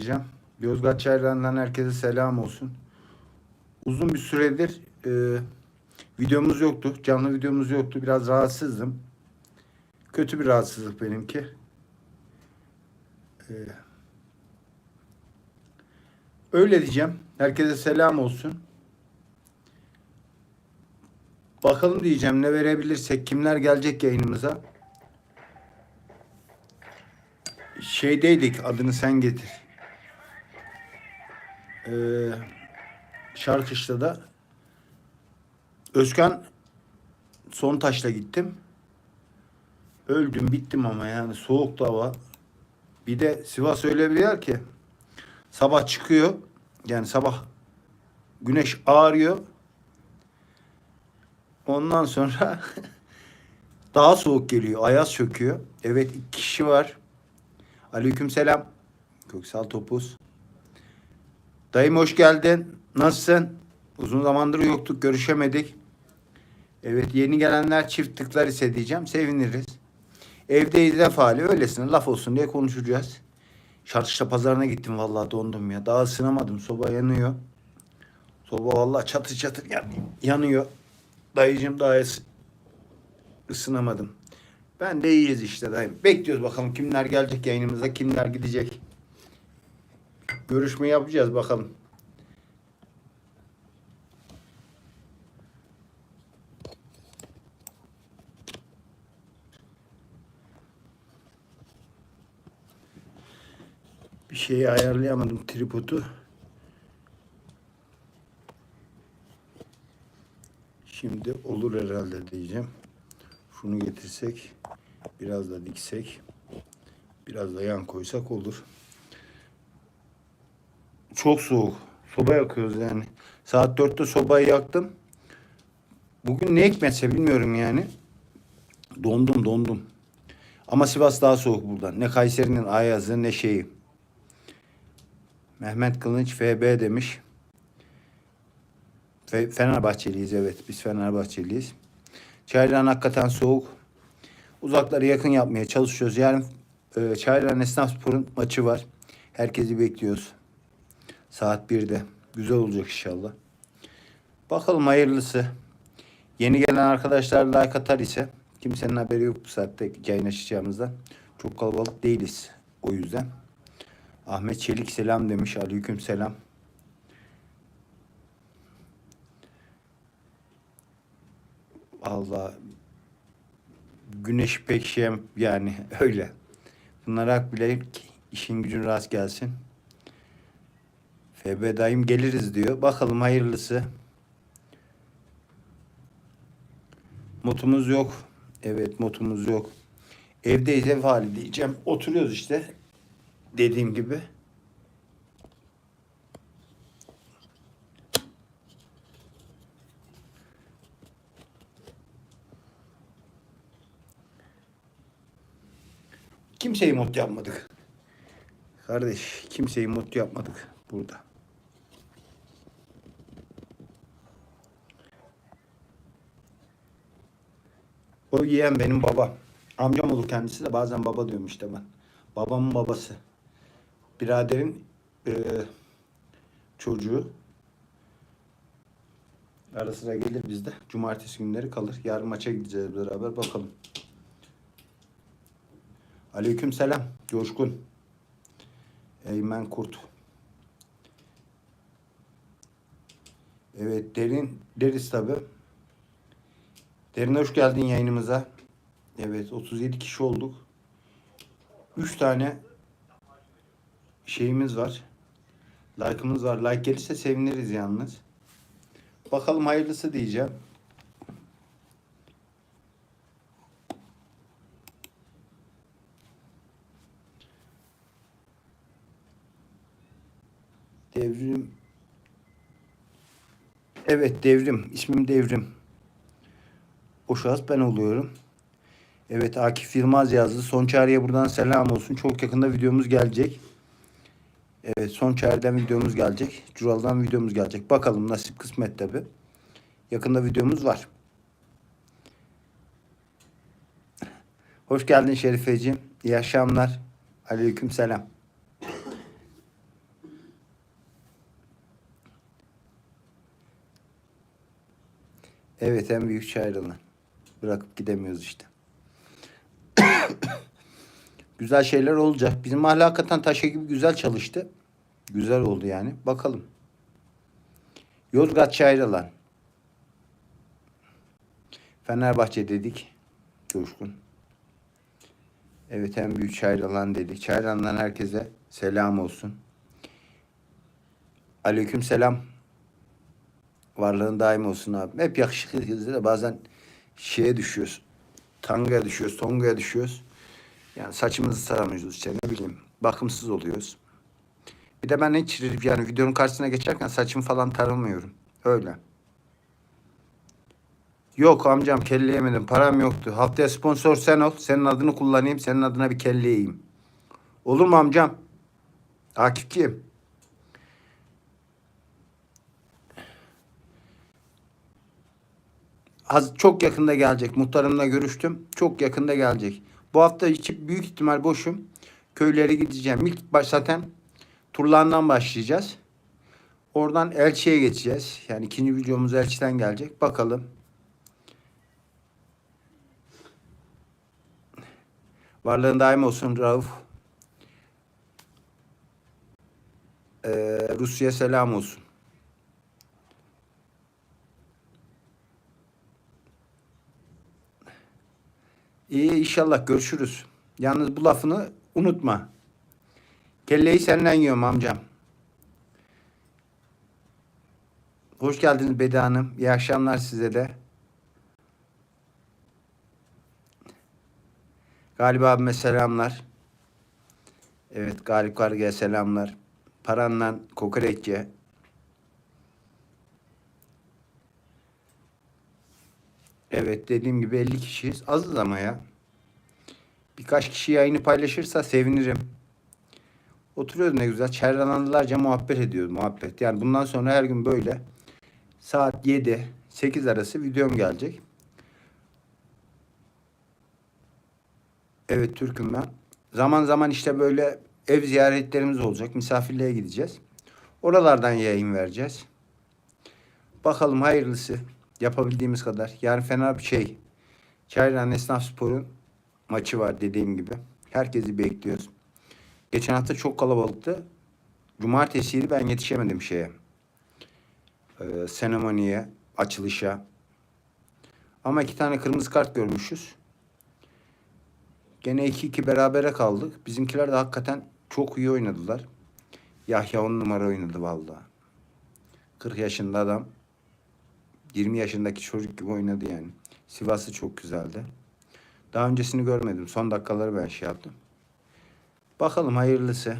diyeceğim. Yozgat Çayran'dan herkese selam olsun. Uzun bir süredir e, videomuz yoktu. Canlı videomuz yoktu. Biraz rahatsızdım. Kötü bir rahatsızlık benimki. E, öyle diyeceğim. Herkese selam olsun. Bakalım diyeceğim ne verebilirsek. Kimler gelecek yayınımıza. Şeydeydik adını sen getir. Ee, Şarkışla'da da Özkan son taşla gittim. Öldüm bittim ama yani soğuk hava. Bir de Sivas öyle bir yer ki sabah çıkıyor yani sabah güneş ağrıyor. Ondan sonra daha soğuk geliyor. Ayaz çöküyor. Evet iki kişi var. Aleyküm selam. Köksal Topuz. Dayım hoş geldin. Nasılsın? Uzun zamandır yoktuk, görüşemedik. Evet yeni gelenler çift tıklar ise diyeceğim. Seviniriz. Evdeyiz laf hali. Öylesine laf olsun diye konuşacağız. Şartışta pazarına gittim vallahi dondum ya. Daha ısınamadım. Soba yanıyor. Soba vallahi çatır çatır yan- yanıyor. Dayıcım daha ıs- ısınamadım. Ben de iyiyiz işte dayım. Bekliyoruz bakalım kimler gelecek yayınımıza, kimler gidecek. Görüşme yapacağız bakalım. Bir şeyi ayarlayamadım tripodu. Şimdi olur herhalde diyeceğim. Şunu getirsek, biraz da diksek, biraz da yan koysak olur. Çok soğuk. Soba yakıyoruz yani. Saat dörtte sobayı yaktım. Bugün ne hikmetse bilmiyorum yani. Dondum dondum. Ama Sivas daha soğuk buradan. Ne Kayseri'nin Ayaz'ı ne şeyi. Mehmet Kılınç FB demiş. Fe- Fenerbahçeliyiz evet. Biz Fenerbahçeliyiz. Çaylan hakikaten soğuk. Uzakları yakın yapmaya çalışıyoruz. Yarın e, Çaylan Esnafspor'un maçı var. Herkesi bekliyoruz. Saat 1'de. Güzel olacak inşallah. Bakalım hayırlısı. Yeni gelen arkadaşlar like atar ise kimsenin haberi yok bu saatte yayın açacağımızda. Çok kalabalık değiliz o yüzden. Ahmet Çelik selam demiş. Aleyküm selam. Allah güneş pek şey yani öyle. Bunlara bile işin gücün rast gelsin. FB dayım geliriz diyor. Bakalım hayırlısı. Motumuz yok. Evet motumuz yok. Evdeyiz ev hali diyeceğim. Oturuyoruz işte. Dediğim gibi. Kimseyi mutlu yapmadık. Kardeş kimseyi mutlu yapmadık burada. O yiyen benim baba. Amcam olur kendisi de bazen baba diyorum işte ben. Babamın babası. Biraderin eee, çocuğu. Ara sıra gelir bizde. Cumartesi günleri kalır. Yarın maça gideceğiz beraber bakalım. Aleyküm selam. Coşkun. Eymen Kurt. Evet derin deriz tabi. Derin hoş geldin yayınımıza. Evet 37 kişi olduk. 3 tane şeyimiz var. Like'ımız var. Like gelirse seviniriz yalnız. Bakalım hayırlısı diyeceğim. Devrim. Evet devrim. İsmim devrim o şahıs ben oluyorum. Evet Akif Yılmaz yazdı. Son çağrıya buradan selam olsun. Çok yakında videomuz gelecek. Evet son çağrıdan videomuz gelecek. Cural'dan videomuz gelecek. Bakalım nasip kısmet tabi. Yakında videomuz var. Hoş geldin Şerifeciğim. İyi akşamlar. Aleyküm selam. Evet en büyük çağrılar. Bırakıp gidemiyoruz işte. güzel şeyler olacak. Bizim mahalle hakikaten taşı gibi güzel çalıştı. Güzel oldu yani. Bakalım. Yozgat Çayralan. Fenerbahçe dedik. Coşkun. Evet en büyük Çayralan dedik. Çayralan'dan herkese selam olsun. Aleyküm selam. Varlığın daim olsun abi. Hep yakışıklıyız da bazen şeye düşüyoruz. Tangaya düşüyoruz, tongaya düşüyoruz. Yani saçımızı saramıyoruz işte ne bileyim. Bakımsız oluyoruz. Bir de ben hiç yani videonun karşısına geçerken saçımı falan taramıyorum. Öyle. Yok amcam kelle yemedim. Param yoktu. Haftaya sponsor sen ol. Senin adını kullanayım. Senin adına bir kelle yiyeyim. Olur mu amcam? Akifciğim. Az, çok yakında gelecek. Muhtarımla görüştüm. Çok yakında gelecek. Bu hafta içi büyük ihtimal boşum. Köylere gideceğim. İlk baş zaten turlarından başlayacağız. Oradan Elçi'ye geçeceğiz. Yani ikinci videomuz Elçi'den gelecek. Bakalım. Varlığın daim olsun Rauf. Ee, Rusya selam olsun. İyi inşallah görüşürüz. Yalnız bu lafını unutma. Kelleyi senden yiyorum amcam. Hoş geldiniz Bedi Hanım. İyi akşamlar size de. Galip abime selamlar. Evet Galip Kargı'ya selamlar. Paranla kokoreççe. Evet dediğim gibi 50 kişiyiz. Azız ama ya. Birkaç kişi yayını paylaşırsa sevinirim. Oturuyoruz ne güzel. Çerrananlılarca muhabbet ediyoruz. Muhabbet. Yani bundan sonra her gün böyle saat 7 8 arası videom gelecek. Evet Türk'üm ben. Zaman zaman işte böyle ev ziyaretlerimiz olacak. Misafirliğe gideceğiz. Oralardan yayın vereceğiz. Bakalım hayırlısı. Yapabildiğimiz kadar. Yani fena bir şey. Çayran Esnaf Spor'un maçı var dediğim gibi. Herkesi bekliyoruz. Geçen hafta çok kalabalıktı. Cumartesiydi ben yetişemedim şeye. Ee, seremoniye, açılışa. Ama iki tane kırmızı kart görmüşüz. Gene 2-2 berabere kaldık. Bizimkiler de hakikaten çok iyi oynadılar. Yahya on numara oynadı vallahi. 40 yaşında adam 20 yaşındaki çocuk gibi oynadı yani. Sivas'ı çok güzeldi. Daha öncesini görmedim. Son dakikaları ben şey yaptım. Bakalım hayırlısı.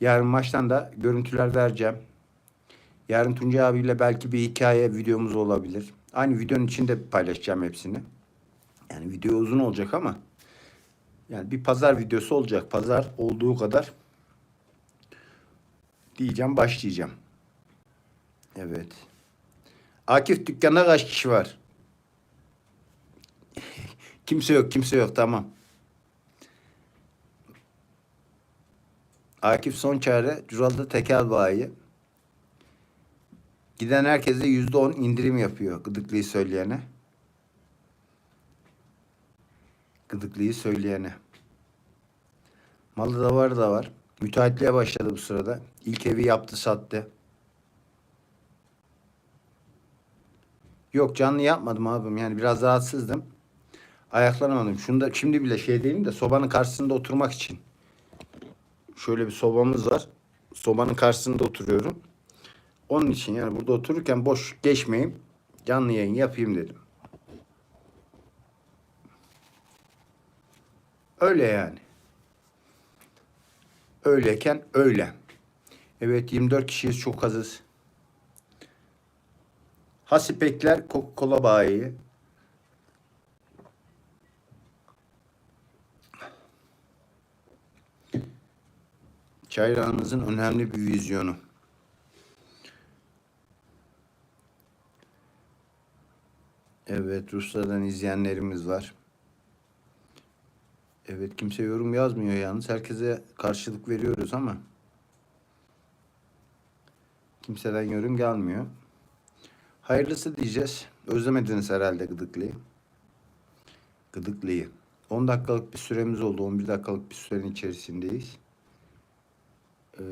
Yarın maçtan da görüntüler vereceğim. Yarın Tuncay abiyle belki bir hikaye videomuz olabilir. Aynı videonun içinde paylaşacağım hepsini. Yani video uzun olacak ama yani bir pazar videosu olacak. Pazar olduğu kadar diyeceğim başlayacağım. Evet. Akif dükkanda kaç kişi var? kimse yok, kimse yok. Tamam. Akif son çare Cural'da tekel bayi. Giden herkese yüzde on indirim yapıyor gıdıklıyı söyleyene. Gıdıklıyı söyleyene. Malı da var da var. Müteahhitliğe başladı bu sırada. İlk evi yaptı sattı. Yok canlı yapmadım abim. Yani biraz rahatsızdım. Ayaklanamadım. Şunda şimdi bile şey değilim de sobanın karşısında oturmak için. Şöyle bir sobamız var. Sobanın karşısında oturuyorum. Onun için yani burada otururken boş geçmeyeyim. Canlı yayın yapayım dedim. Öyle yani. Öyleyken öyle. Evet 24 kişiyiz çok azız. Hasipekler Coca-Cola bayi. Çayrağınızın önemli bir vizyonu. Evet Rusya'dan izleyenlerimiz var. Evet kimse yorum yazmıyor yalnız. Herkese karşılık veriyoruz ama kimseden yorum gelmiyor. Hayırlısı diyeceğiz. Özlemediniz herhalde Gıdıklı'yı. Gıdıklı'yı. 10 dakikalık bir süremiz oldu. 11 dakikalık bir sürenin içerisindeyiz. Ee,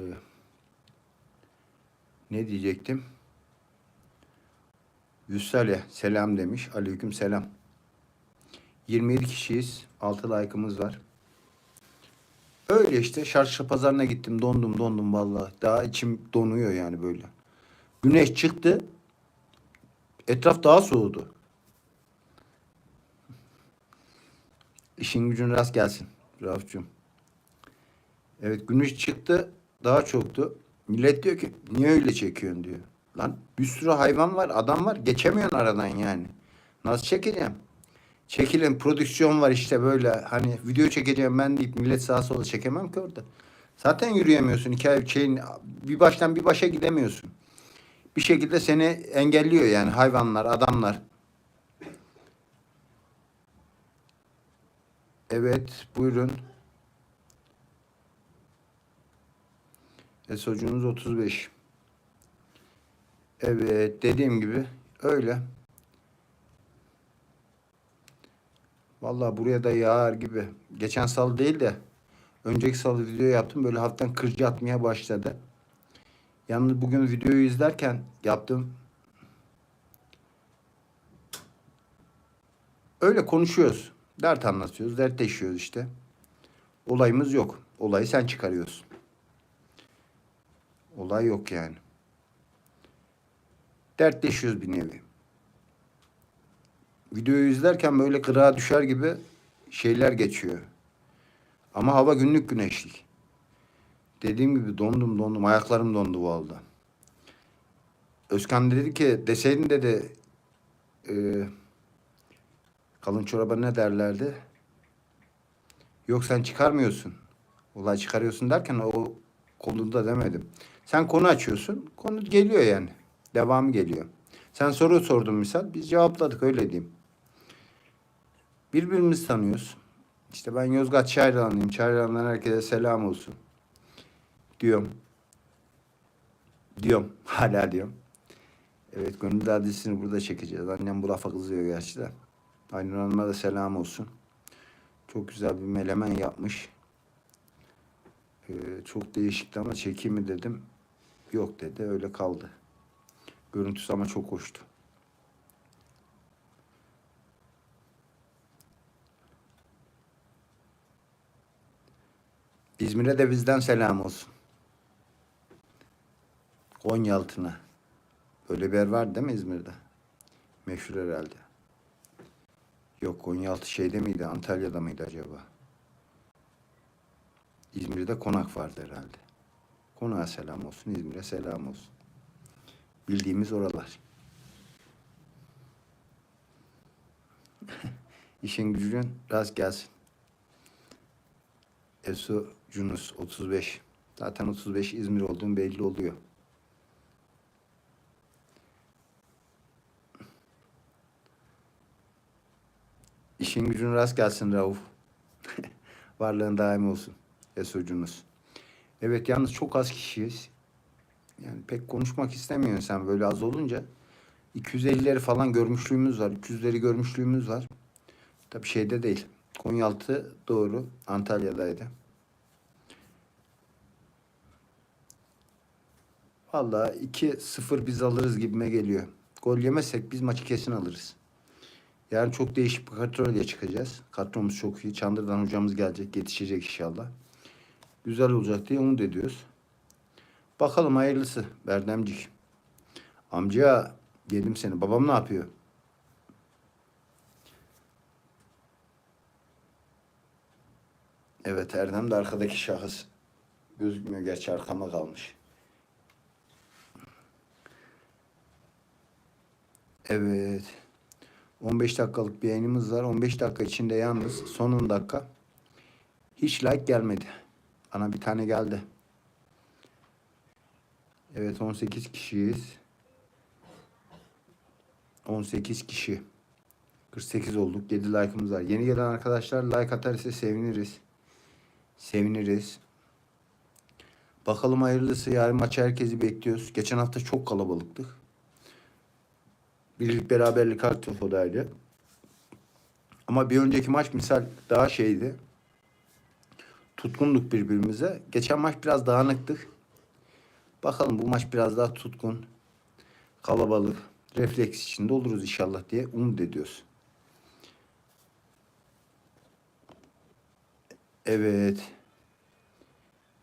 ne diyecektim? Yüsale selam demiş. Aleyküm selam. 27 kişiyiz. 6 like'ımız var. Öyle işte çarşı pazarına gittim. Dondum dondum vallahi. Daha içim donuyor yani böyle. Güneş çıktı. Etraf daha soğudu. İşin gücün rast gelsin Rauf'cum. Evet güneş çıktı daha çoktu. Millet diyor ki niye öyle çekiyorsun diyor. Lan bir sürü hayvan var adam var geçemiyorsun aradan yani. Nasıl çekeceğim? Çekilen prodüksiyon var işte böyle hani video çekeceğim ben deyip millet sağa sola çekemem ki orada. Zaten yürüyemiyorsun hikaye şeyin bir baştan bir başa gidemiyorsun. Bir şekilde seni engelliyor yani hayvanlar, adamlar. Evet, buyurun. Esocunuz 35. Evet, dediğim gibi öyle. Vallahi buraya da yağar gibi. Geçen salı değil de önceki salı video yaptım. Böyle hafiften kırıcı atmaya başladı. Yalnız bugün videoyu izlerken yaptım. Öyle konuşuyoruz. Dert anlatıyoruz. Dertleşiyoruz işte. Olayımız yok. Olayı sen çıkarıyorsun. Olay yok yani. Dertleşiyoruz bir nevi. Videoyu izlerken böyle kırağa düşer gibi şeyler geçiyor. Ama hava günlük güneşlik. Dediğim gibi dondum dondum. Ayaklarım dondu vallahi. Özkan dedi ki deseydin dedi e, kalın çoraba ne derlerdi? Yok sen çıkarmıyorsun. Olay çıkarıyorsun derken o konuda demedim. Sen konu açıyorsun. Konu geliyor yani. Devamı geliyor. Sen soru sordun misal. Biz cevapladık öyle diyeyim. Birbirimizi tanıyoruz. İşte ben Yozgat Çayranlıyım. Çayran'dan herkese selam olsun. Diyorum. Diyorum. Hala diyorum. Evet Gönül Dağı dizisini burada çekeceğiz. Annem bu lafa kızıyor gerçi de. Aynur Hanım'a da selam olsun. Çok güzel bir melemen yapmış. Ee, çok değişikti ama çekeyim mi dedim. Yok dedi öyle kaldı. Görüntüsü ama çok hoştu. İzmir'e de bizden selam olsun. Konyaaltı'na. Öyle bir yer var değil mi İzmir'de? Meşhur herhalde. Yok Konyaaltı şeyde miydi? Antalya'da mıydı acaba? İzmir'de konak vardı herhalde. Konağa selam olsun, İzmir'e selam olsun. Bildiğimiz oralar. İşin gücün rast gelsin. Esu Cunus 35. Zaten 35 İzmir olduğum belli oluyor. İşin gücün rast gelsin Rauf. Varlığın daim olsun. Esu Cunus. Evet yalnız çok az kişiyiz. Yani pek konuşmak istemiyorsun sen böyle az olunca. 250'leri falan görmüşlüğümüz var. 200'leri görmüşlüğümüz var. Tabi şeyde değil. Konyaaltı doğru. Antalya'daydı. Vallahi 2-0 biz alırız gibime geliyor. Gol yemezsek biz maçı kesin alırız. Yarın çok değişik bir kadroyla çıkacağız. Kadromuz çok iyi. Çandır'dan hocamız gelecek. Yetişecek inşallah. Güzel olacak diye umut ediyoruz. Bakalım hayırlısı. Berdemcik. Amca yedim seni. Babam ne yapıyor? Evet Erdem de arkadaki şahıs. Gözükmüyor gerçi arkama kalmış. Evet. 15 dakikalık bir yayınımız var. 15 dakika içinde yalnız son 10 dakika hiç like gelmedi. Bana bir tane geldi. Evet 18 kişiyiz. 18 kişi. 48 olduk. 7 like'ımız var. Yeni gelen arkadaşlar like atarsa seviniriz. Seviniriz. Bakalım hayırlısı. Yarın maçı herkesi bekliyoruz. Geçen hafta çok kalabalıktık. Birlik beraberlik Aktürko'daydı. Ama bir önceki maç misal daha şeydi. Tutkunduk birbirimize. Geçen maç biraz dağınıktık. Bakalım bu maç biraz daha tutkun, kalabalık, refleks içinde oluruz inşallah diye umut ediyoruz. Evet.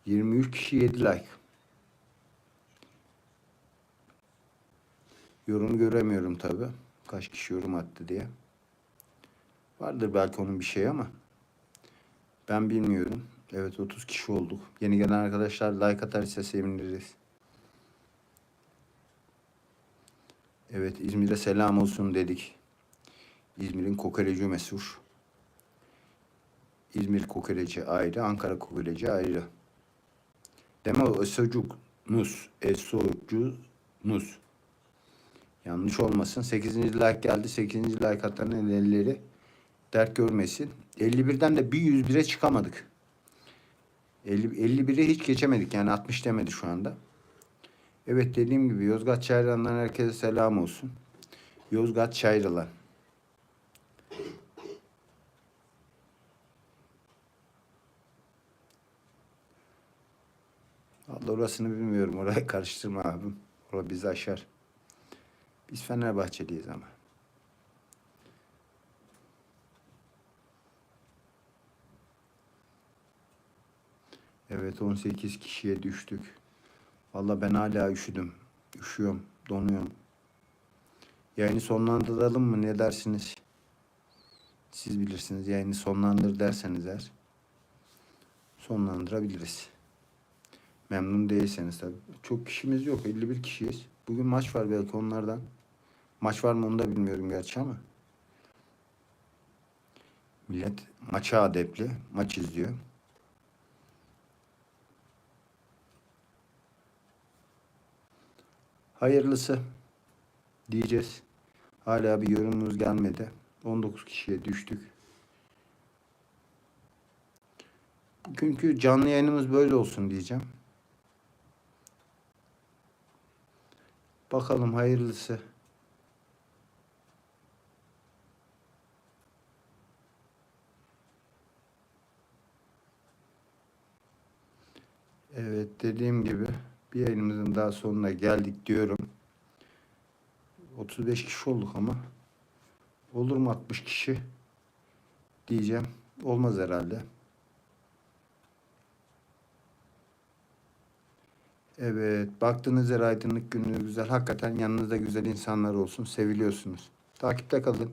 23 kişi 7 like. Yorum göremiyorum tabi. Kaç kişi yorum attı diye. Vardır belki onun bir şey ama ben bilmiyorum. Evet 30 kişi olduk. Yeni gelen arkadaşlar like atarsa seviniriz. Evet İzmir'e selam olsun dedik. İzmir'in kokoreci meşhur. İzmir kokoreci ayrı, Ankara kokoreci ayrı. Deme o esocuk nus, esocunus. Yanlış olmasın. 8. like geldi. 8. like atanın elleri dert görmesin. 51'den de bir 101'e çıkamadık. 50, 51'e hiç geçemedik. Yani 60 demedi şu anda. Evet dediğim gibi Yozgat Çayırı'ndan herkese selam olsun. Yozgat Çayırılan. Allah orasını bilmiyorum. Orayı karıştırma abim. Orası bizi aşar. Biz Fenerbahçeliyiz ama. Evet 18 kişiye düştük. Valla ben hala üşüdüm. Üşüyorum, donuyorum. Yayını sonlandıralım mı ne dersiniz? Siz bilirsiniz. Yayını sonlandır derseniz eğer sonlandırabiliriz. Memnun değilseniz tabii. Çok kişimiz yok. 51 kişiyiz. Bugün maç var belki onlardan. Maç var mı onu da bilmiyorum gerçi ama. Millet maça adepli. Maç izliyor. Hayırlısı diyeceğiz. Hala bir yorumumuz gelmedi. 19 kişiye düştük. Bugünkü canlı yayınımız böyle olsun diyeceğim. Bakalım hayırlısı. Evet dediğim gibi bir yayınımızın daha sonuna geldik diyorum. 35 kişi olduk ama olur mu 60 kişi diyeceğim. Olmaz herhalde. Evet, baktığınız yer aydınlık gününüz güzel. Hakikaten yanınızda güzel insanlar olsun. Seviliyorsunuz. Takipte kalın.